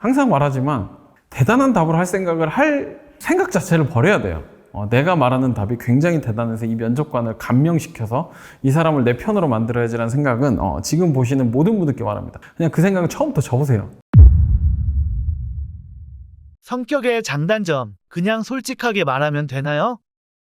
항상 말하지만 대단한 답을 할 생각을 할 생각 자체를 버려야 돼요. 어, 내가 말하는 답이 굉장히 대단해서 이 면접관을 감명시켜서 이 사람을 내 편으로 만들어야지라는 생각은 어, 지금 보시는 모든 분들께 말합니다. 그냥 그 생각은 처음부터 접으세요. 성격의 장단점, 그냥 솔직하게 말하면 되나요?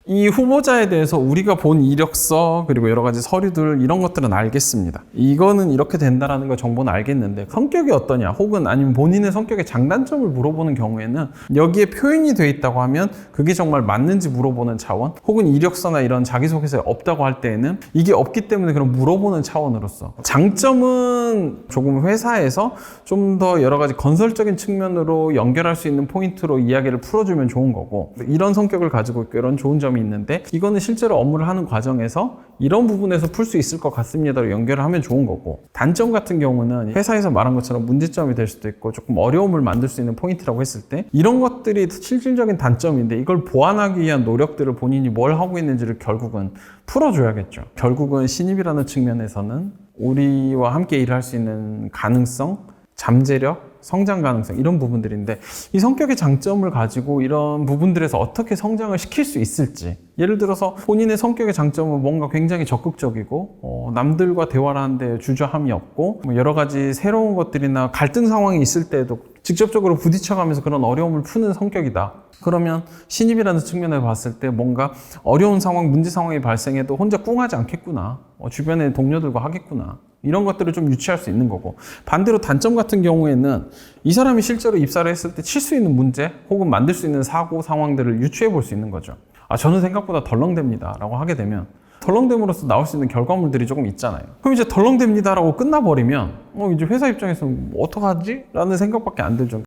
이 후보자에 대해서 우리가 본 이력서 그리고 여러 가지 서류들 이런 것들은 알겠습니다. 이거는 이렇게 된다라는 거 정보는 알겠는데 성격이 어떠냐 혹은 아니면 본인의 성격의 장단점을 물어보는 경우에는 여기에 표현이 돼 있다고 하면 그게 정말 맞는지 물어보는 차원 혹은 이력서나 이런 자기소개서에 없다고 할 때에는 이게 없기 때문에 그럼 물어보는 차원으로서 장점은 조금 회사에서 좀 더 여러 가지 건설적인 측면으로 연결할 수 있는 포인트로 이야기를 풀어주면 좋은 거고 이런 성격을 가지고 있고 이런 좋은 점이 있는데 이거는 실제로 업무를 하는 과정에서 이런 부분에서 풀 수 있을 것 같습니다로 연결을 하면 좋은 거고 단점 같은 경우는 회사에서 말한 것처럼 문제점이 될 수도 있고 조금 어려움을 만들 수 있는 포인트라고 했을 때 이런 것들이 실질적인 단점인데 이걸 보완하기 위한 노력들을 본인이 뭘 하고 있는지를 결국은 풀어줘야겠죠. 결국은 신입이라는 측면에서는 우리와 함께 일할 수 있는 가능성, 잠재력, 성장 가능성 이런 부분들인데 이 성격의 장점을 가지고 이런 부분들에서 어떻게 성장을 시킬 수 있을지 예를 들어서 본인의 성격의 장점은 뭔가 굉장히 적극적이고 어, 남들과 대화를 하는데 주저함이 없고 뭐 여러 가지 새로운 것들이나 갈등 상황이 있을 때에도 직접적으로 부딪혀가면서 그런 어려움을 푸는 성격이다. 그러면 신입이라는 측면을 봤을 때 뭔가 어려운 상황, 문제 상황이 발생해도 혼자 꿍하지 않겠구나. 어, 주변의 동료들과 하겠구나. 이런 것들을 좀 유치할 수 있는 거고 반대로 단점 같은 경우에는 이 사람이 실제로 입사를 했을 때 칠 수 있는 문제 혹은 만들 수 있는 사고 상황들을 유추해 볼 수 있는 거죠. 아 저는 생각보다 덜렁댑니다 라고 하게 되면 덜렁댐으로써 나올 수 있는 결과물들이 조금 있잖아요. 그럼 이제 덜렁댑니다라고 끝나버리면 어 이제 회사 입장에서 뭐 어떡하지? 라는 생각밖에 안 들죠.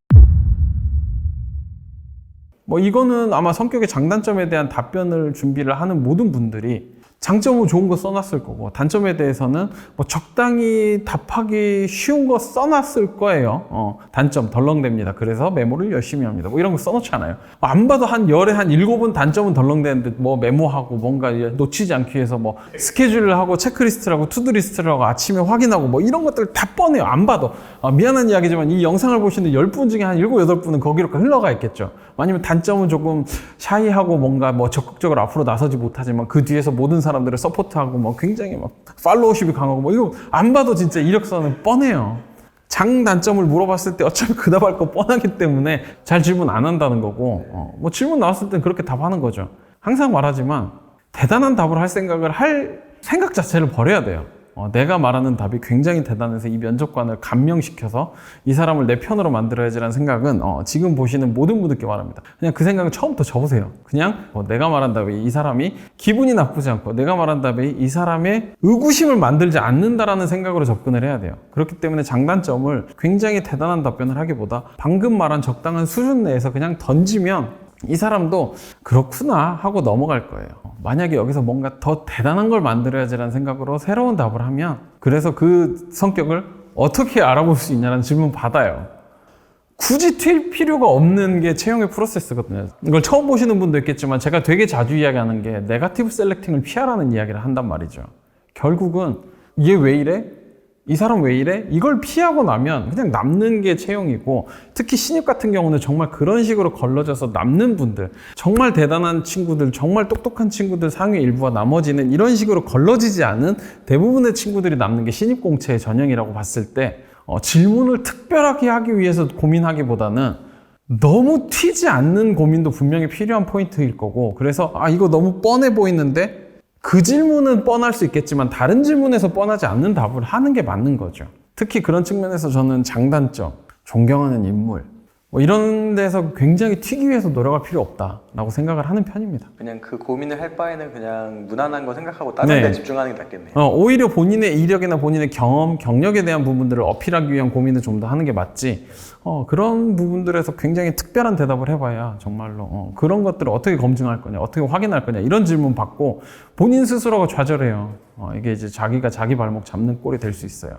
뭐 이거는 아마 성격의 장단점에 대한 답변을 준비를 하는 모든 분들이 장점은 좋은 거 써놨을 거고 단점에 대해서는 뭐 적당히 답하기 쉬운 거 써놨을 거예요. 어, 단점 덜렁댑니다. 그래서 메모를 열심히 합니다. 뭐 이런 거 써놓잖아요. 안 봐도 한 열에 한 일곱 은 단점은 덜렁대는데 뭐 메모하고 뭔가 놓치지 않기 위해서 뭐 스케줄을 하고 투두리스트를 하고 아침에 확인하고 뭐 이런 것들 다 뻔해요. 안 봐도 아, 미안한 이야기지만 이 영상을 보시는 10분 중에 한 7, 8분은 거기로 흘러가 있겠죠. 아니면 단점은 조금 샤이하고 뭔가 뭐 적극적으로 앞으로 나서지 못하지만 그 뒤에서 모든 사람들을 서포트하고 뭐 굉장히 막 팔로우십이 강하고 뭐 이거 안 봐도 진짜 이력서는 뻔해요. 장단점을 물어봤을 때 어차피 그 답할 거 뻔하기 때문에 잘 질문 안 한다는 거고 어, 뭐 질문 나왔을 땐 그렇게 답하는 거죠. 항상 말하지만 대단한 답을 할 생각을 할 생각 자체를 버려야 돼요. 어, 내가 말하는 답이 굉장히 대단해서 이 면접관을 감명시켜서 이 사람을 내 편으로 만들어야지라는 생각은 어, 지금 보시는 모든 분들께 말합니다. 그냥 그 생각은 처음부터 접으세요. 그냥 어, 내가 말한 답이 이 사람이 기분이 나쁘지 않고 내가 말한 답이 이 사람의 의구심을 만들지 않는다라는 생각으로 접근을 해야 돼요. 그렇기 때문에 장단점을 굉장히 대단한 답변을 하기보다 방금 말한 적당한 수준 내에서 그냥 던지면 이 사람도 그렇구나 하고 넘어갈 거예요. 만약에 여기서 뭔가 더 대단한 걸 만들어야지라는 생각으로 새로운 답을 하면 그래서 그 성격을 어떻게 알아볼 수 있냐는 질문 받아요. 굳이 튈 필요가 없는 게 채용의 프로세스거든요. 이걸 처음 보시는 분도 있겠지만 제가 되게 자주 이야기하는 게 네가티브 셀렉팅을 피하라는 이야기를 한단 말이죠. 결국은 얘 왜 이래? 이 사람 왜 이래? 이걸 피하고 나면 그냥 남는 게 채용이고 특히 신입 같은 경우는 정말 그런 식으로 걸러져서 남는 분들 정말 대단한 친구들 정말 똑똑한 친구들 상위 일부와 나머지는 이런 식으로 걸러지지 않은 대부분의 친구들이 남는 게 신입 공채의 전형이라고 봤을 때 어, 질문을 특별하게 하기 위해서 고민하기보다는 너무 튀지 않는 고민도 분명히 필요한 포인트일 거고 그래서 아 이거 너무 뻔해 보이는데 그 질문은 뻔할 수 있겠지만 다른 질문에서 뻔하지 않는 답을 하는 게 맞는 거죠. 특히 그런 측면에서 저는 장단점, 존경하는 인물 뭐 이런 데서 굉장히 튀기 위해서 노력할 필요 없다라고 생각을 하는 편입니다. 그냥 그 고민을 할 바에는 그냥 무난한 거 생각하고 다른 네. 데 집중하는 게 낫겠네요. 어, 오히려 본인의 이력이나 본인의 경험, 경력에 대한 부분들을 어필하기 위한 고민을 좀 더 하는 게 맞지. 어, 그런 부분들에서 굉장히 특별한 대답을 해봐야 정말로 어, 그런 것들을 어떻게 검증할 거냐, 어떻게 확인할 거냐 이런 질문 받고 본인 스스로가 좌절해요. 어, 이게 이제 자기가 자기 발목 잡는 꼴이 될 수 있어요.